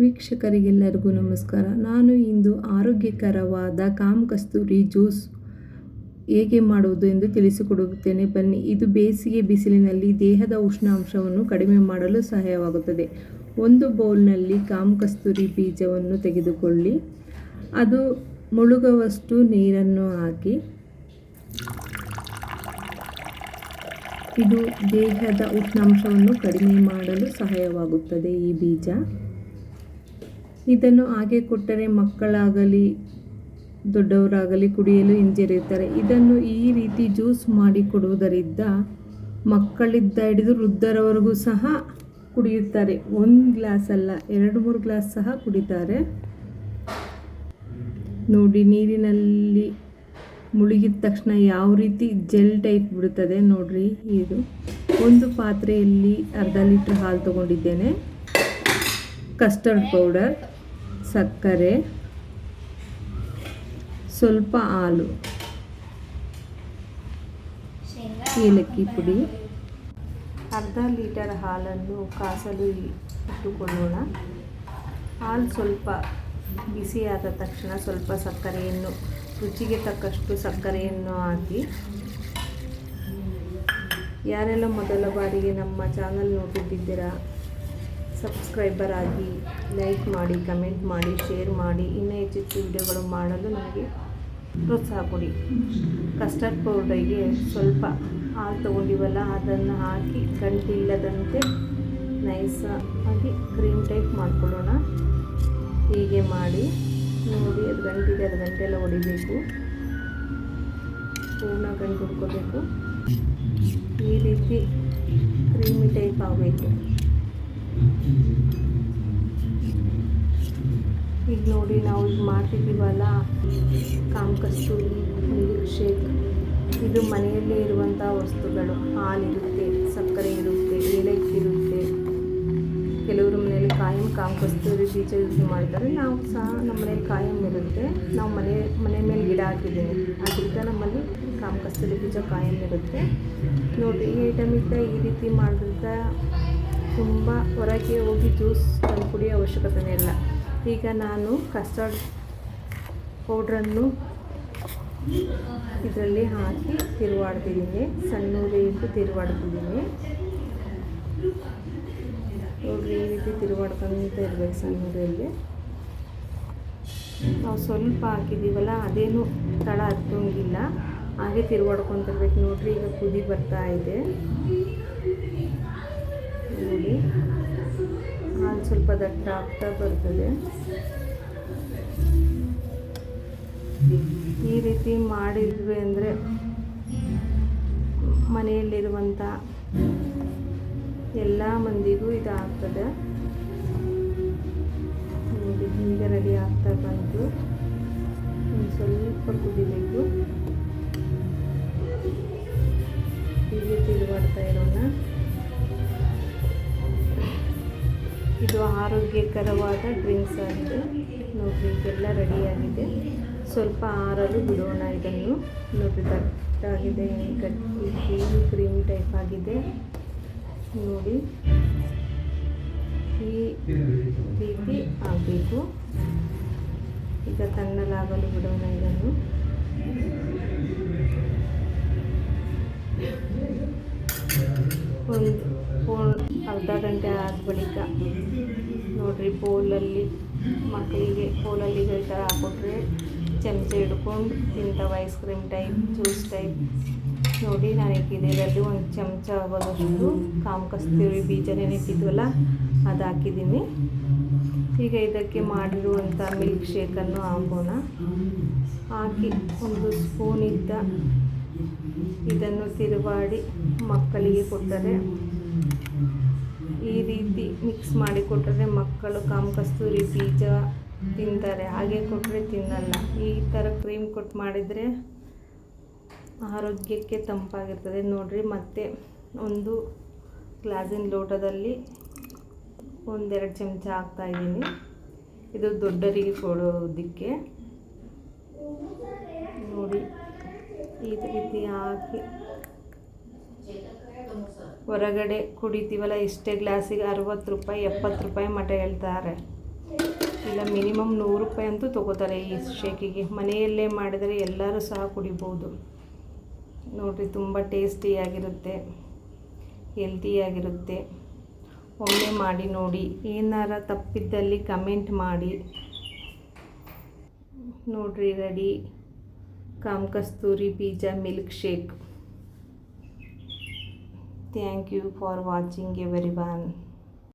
ವೀಕ್ಷಕರಿಗೆಲ್ಲರಿಗೂ ನಮಸ್ಕಾರ. ನಾನು ಇಂದು ಆರೋಗ್ಯಕರವಾದ ಕಾಮ್ ಕಸ್ತೂರಿ ಜ್ಯೂಸ್ ಹೇಗೆ ಮಾಡುವುದು ಎಂದು ತಿಳಿಸಿಕೊಡುತ್ತೇನೆ. ಬನ್ನಿ, ಇದು ಬೇಸಿಗೆ ಬಿಸಿಲಿನಲ್ಲಿ ದೇಹದ ಉಷ್ಣಾಂಶವನ್ನು ಕಡಿಮೆ ಮಾಡಲು ಸಹಾಯವಾಗುತ್ತದೆ. ಒಂದು ಬೌಲ್ನಲ್ಲಿ ಕಾಮ್ ಕಸ್ತೂರಿ ಬೀಜವನ್ನು ತೆಗೆದುಕೊಳ್ಳಿ. ಅದು ಮುಳುಗುವಷ್ಟು ನೀರನ್ನು ಹಾಕಿ, ಇದು ದೇಹದ ಉಷ್ಣಾಂಶವನ್ನು ಕಡಿಮೆ ಮಾಡಲು ಸಹಾಯವಾಗುತ್ತದೆ ಈ ಬೀಜ. ಇದನ್ನು ಹಾಗೆ ಕೊಟ್ಟರೆ ಮಕ್ಕಳಾಗಲಿ, ದೊಡ್ಡವರಾಗಲಿ ಕುಡಿಯಲು ಹಿಂಜರಿಯುತ್ತಾರೆ. ಇದನ್ನು ಈ ರೀತಿ ಜ್ಯೂಸ್ ಮಾಡಿ ಕೊಡುವುದರಿಂದ ಮಕ್ಕಳಿದ್ದ ಹಿಡಿದು ವೃದ್ಧರವರೆಗೂ ಸಹ ಕುಡಿಯುತ್ತಾರೆ. ಒಂದು ಗ್ಲಾಸ್ ಅಲ್ಲ, ಎರಡು, ಮೂರು ಗ್ಲಾಸ್ ಸಹ ಕುಡಿತಾರೆ. ನೋಡಿ, ನೀರಿನಲ್ಲಿ ಮುಳುಗಿದ ತಕ್ಷಣ ಯಾವ ರೀತಿ ಜೆಲ್ ಟೈಪ್ ಬಿಡುತ್ತದೆ ನೋಡ್ರಿ ಇದು. ಒಂದು ಪಾತ್ರೆಯಲ್ಲಿ ಅರ್ಧ ಲೀಟ್ರ್ ಹಾಲು ತಗೊಂಡಿದ್ದೇನೆ. Custard powder. ಸಕ್ಕರೆ, ಸ್ವಲ್ಪ ಹಾಲು, ಏಲಕ್ಕಿ ಪುಡಿ, ಅರ್ಧ ಲೀಟರ್ ಹಾಲನ್ನು ಕಾಸಲು ಇಟ್ಟುಕೊಳ್ಳೋಣ. ಹಾಲು ಸ್ವಲ್ಪ ಬಿಸಿಯಾದ ತಕ್ಷಣ ಸ್ವಲ್ಪ ಸಕ್ಕರೆಯನ್ನು, ರುಚಿಗೆ ತಕ್ಕಷ್ಟು ಸಕ್ಕರೆಯನ್ನು ಹಾಕಿ. ಯಾರೆಲ್ಲ ಮೊದಲ ಬಾರಿಗೆ ನಮ್ಮ ಚಾನಲ್ ನೋಡುತ್ತಿದ್ದೀರಾ ಸಬ್ಸ್ಕ್ರೈಬರ್ ಆಗಿ ಲೈಕ್ ಮಾಡಿ ಕಮೆಂಟ್ ಮಾಡಿ ಶೇರ್ ಮಾಡಿ, ಇನ್ನೂ ಹೆಚ್ಚೆಚ್ಚು ವಿಡಿಯೋಗಳು ಮಾಡಲು ನನಗೆ ಪ್ರೋತ್ಸಾಹ ಕೊಡಿ. ಕಸ್ಟರ್ಡ್ ಪೌಡರಿಗೆ ಸ್ವಲ್ಪ ಹಾಲು ತೊಗೊಂಡಿವಲ್ಲ, ಅದನ್ನು ಹಾಕಿ ಗಂಟಿಲ್ಲದಂತೆ ನೈಸಾಗಿ ಕ್ರೀಮ್ ಟೈಪ್ ಮಾಡ್ಕೊಳ್ಳೋಣ. ಹೀಗೆ ಮಾಡಿ ನೋಡಿ, ಅದು ಗಂಟಿದೆ, ಅದು ಗಂಟೆಲ್ಲ ಹೊಡಿಬೇಕು. ಪೂರ್ಣ ಗಂಟು ಹುಡ್ಕೋಬೇಕು ಈ ರೀತಿ ಕ್ರೀಮಿ ಟೈಪ್ ಆಗಬೇಕು. ಈಗ ನೋಡಿ ನಾವು ಈಗ ಮಾಡ್ತಿದ್ದೀವಲ್ಲ ಕಾಮ್ ಕಸ್ತೂರಿ ಮಿಲ್ಕ್ ಶೇಕ್ ಇದು ಮನೆಯಲ್ಲೇ ಇರುವಂಥ ವಸ್ತುಗಳು. ಹಾಲಿರುತ್ತೆ, ಸಕ್ಕರೆ ಇರುತ್ತೆ, ಏಲಕ್ಕಿ ಇರುತ್ತೆ. ಕೆಲವರು ಮನೆಯಲ್ಲಿ ಕಾಯಂ ಕಾಮ್ ಕಸ್ತೂರಿ ಬೀಜ ಯೂಸ್ ಮಾಡ್ತಾರೆ. ನಾವು ಸಹ ನಮ್ಮ ಮನೆಯಲ್ಲಿ ಕಾಯಂ ಇರುತ್ತೆ. ನಾವು ಮನೆ ಮನೆ ಮೇಲೆ ಗಿಡ ಹಾಕಿದ್ದೀವಿ. ಅದರಿಂದ ನಮ್ಮಲ್ಲಿ ಕಾಮ್ ಕಸ್ತೂರಿ ಬೀಜ ಕಾಯಂ ಇರುತ್ತೆ. ನೋಡಿ, ಈ ಐಟಮ್ ಇದ್ದ ಈ ರೀತಿ ಮಾಡೋದ್ರಿಂದ ತುಂಬ ಹೊರಗೆ ಹೋಗಿ ಜ್ಯೂಸ್ ತಂದು ಕುಡಿಯೋ ಅವಶ್ಯಕತೆನೇ ಇಲ್ಲ. ಈಗ ನಾನು ಕಸ್ಟರ್ಡ್ ಪೌಡ್ರನ್ನು ಇದರಲ್ಲಿ ಹಾಕಿ ತಿರುವಾಡ್ತಿದ್ದೀನಿ. ಸಣ್ಣ ಇಟ್ಟು ತಿರುವಾಡ್ತಿದ್ದೀನಿ. ನೋಡ್ರಿ ಈ ರೀತಿ ತಿರುವಾಡ್ಕೊಂತ ಇರಬೇಕು ಸಣ್ಣ ಉರಿಯಲ್ಲಿ ನಾವು ಸ್ವಲ್ಪ ಹಾಕಿದ್ದೀವಲ್ಲ, ಅದೇನು ತಳ ಹತ್ತೋಂಗಿಲ್ಲ. ಹಾಗೆ ತಿರುವಾಡ್ಕೊತಿರ್ಬೇಕು ನೋಡ್ರಿ, ಈಗ ಕುದಿ ಬರ್ತಾ ಇದೆ. ನೋಡಿ ಹಾಲು ಸ್ವಲ್ಪ ದಟ್ಟ ಆಗ್ತಾ ಬರ್ತದೆ. ಈ ರೀತಿ ಮಾಡಿದ್ವಿ ಅಂದರೆ ಮನೆಯಲ್ಲಿರುವಂಥ ಎಲ್ಲ ಮಂದಿಗೂ ಇದಾಗ್ತದೆ. ನೋಡಿ ಹೀಗೆ ರೆಡಿ ಆಗ್ತಾ ಬಂತು. ಒಂದು ಸ್ವಲ್ಪ ಕುದಿಬೇಕು. ಹೀಗೆ ತಿರುಗಾಡ್ತಾ ಇರೋಣ. ಇದು ಆರೋಗ್ಯಕರವಾದ ಡ್ರಿಂಕ್ಸ್ ಆಗಿದೆ. ನೋಡಿರಿ ಇದೆಲ್ಲ ರೆಡಿಯಾಗಿದೆ. ಸ್ವಲ್ಪ ಆರಲು ಬಿಡೋಣ ಇದನ್ನು. ನೋಡಿ ದಟ್ಟಾಗಿದೆ ಗಟ್ಟಿ ಕ್ರೀಮ್ ಕ್ರೀಮ್ ಟೈಪ್ ಆಗಿದೆ. ನೋಡಿ. ಈ ರೀತಿ ಆಗಬೇಕು. ಈಗ ತಣ್ಣಲಾಗಲು ಬಿಡೋಣ ಇದನ್ನು. ಒಂದು ಫೋನ್ ಅರ್ಧ ಗಂಟೆ ಆದ ಬಳಿಕ ನೋಡಿರಿ ಪೋಲಲ್ಲಿ ಮಕ್ಕಳಿಗೆ ಪೋಲಲ್ಲಿ ಈ ಥರ ಹಾಕ್ಕೊಟ್ರೆ ಚಮಚ ಹಿಡ್ಕೊಂಡು ತಿಂತಾವೆ ice cream type juice type ನೋಡಿ, ನಾನು ಇದರಲ್ಲಿ ಒಂದು ಚಮಚ ಆಗೋದಷ್ಟು ಕಾಮ್ ಕಸ್ತೂರಿ ಬೀಜ ಇಟ್ಟಿದ್ವಲ್ಲ ಅದು ಹಾಕಿದ್ದೀನಿ. ಈಗ ಇದಕ್ಕೆ ಮಾಡಿರುವಂಥ ಮಿಲ್ಕ್ ಶೇಕನ್ನು ಹಾಕೋಣ. ಹಾಕಿ ಒಂದು ಸ್ಪೂನಿದ್ದ ಇದನ್ನು ತಿರುವಾಡಿ ಮಕ್ಕಳಿಗೆ ಕೊಟ್ಟರೆ. ಈ ರೀತಿ ಮಿಕ್ಸ್ ಮಾಡಿ ಕೊಟ್ಟರೆ ಮಕ್ಕಳು ಕಾಮ ಕಸ್ತೂರಿ ಬೀಜ ತಿಂತಾರೆ. ಹಾಗೆ ಕೊಟ್ಟರೆ ತಿನ್ನಲ್ಲ. ಈ ಥರ ಕ್ರೀಮ್ ಕೊಟ್ಟು ಮಾಡಿದರೆ ಆರೋಗ್ಯಕ್ಕೆ ತಂಪಾಗಿರ್ತದೆ. ನೋಡಿರಿ, ಮತ್ತೆ ಒಂದು ಗ್ಲಾಸಿನ ಲೋಟದಲ್ಲಿ ಒಂದೆರಡು ಚಮಚ ಹಾಕ್ತಾಯಿದ್ದೀನಿ ಇದು ದೊಡ್ಡರಿಗೆ ಕೊಡೋದಕ್ಕೆ. ನೋಡಿ. ಈ ರೀತಿ ಹಾಕಿ. ಹೊರಗಡೆ ಕುಡಿತೀವಲ್ಲ ಇಷ್ಟೇ ಗ್ಲಾಸಿಗೆ ಅರವತ್ತು ರೂಪಾಯಿ, ಎಪ್ಪತ್ತು ರೂಪಾಯಿ ಮಠ ಹೇಳ್ತಾರೆ. ಇಲ್ಲ, ಮಿನಿಮಮ್ ನೂರು ರೂಪಾಯಿ ಅಂತೂ ತೊಗೋತಾರೆ ಈ ಶೇಕಿಗೆ. ಮನೆಯಲ್ಲೇ ಮಾಡಿದರೆ ಎಲ್ಲರೂ ಸಹ ಕುಡಿಬೋದು. ನೋಡಿರಿ, ತುಂಬ ಟೇಸ್ಟಿಯಾಗಿರುತ್ತೆ ಹೆಲ್ತಿಯಾಗಿರುತ್ತೆ ಒಮ್ಮೆ ಮಾಡಿ ನೋಡಿ. ಏನಾರ ತಪ್ಪಿದ್ದಲ್ಲಿ ಕಮೆಂಟ್ ಮಾಡಿ. ನೋಡಿರಿ, ರೆಡಿ. ಕಾಮ್ ಕಸ್ತೂರಿ ಬೀಜ milkshake thank you for watching everyone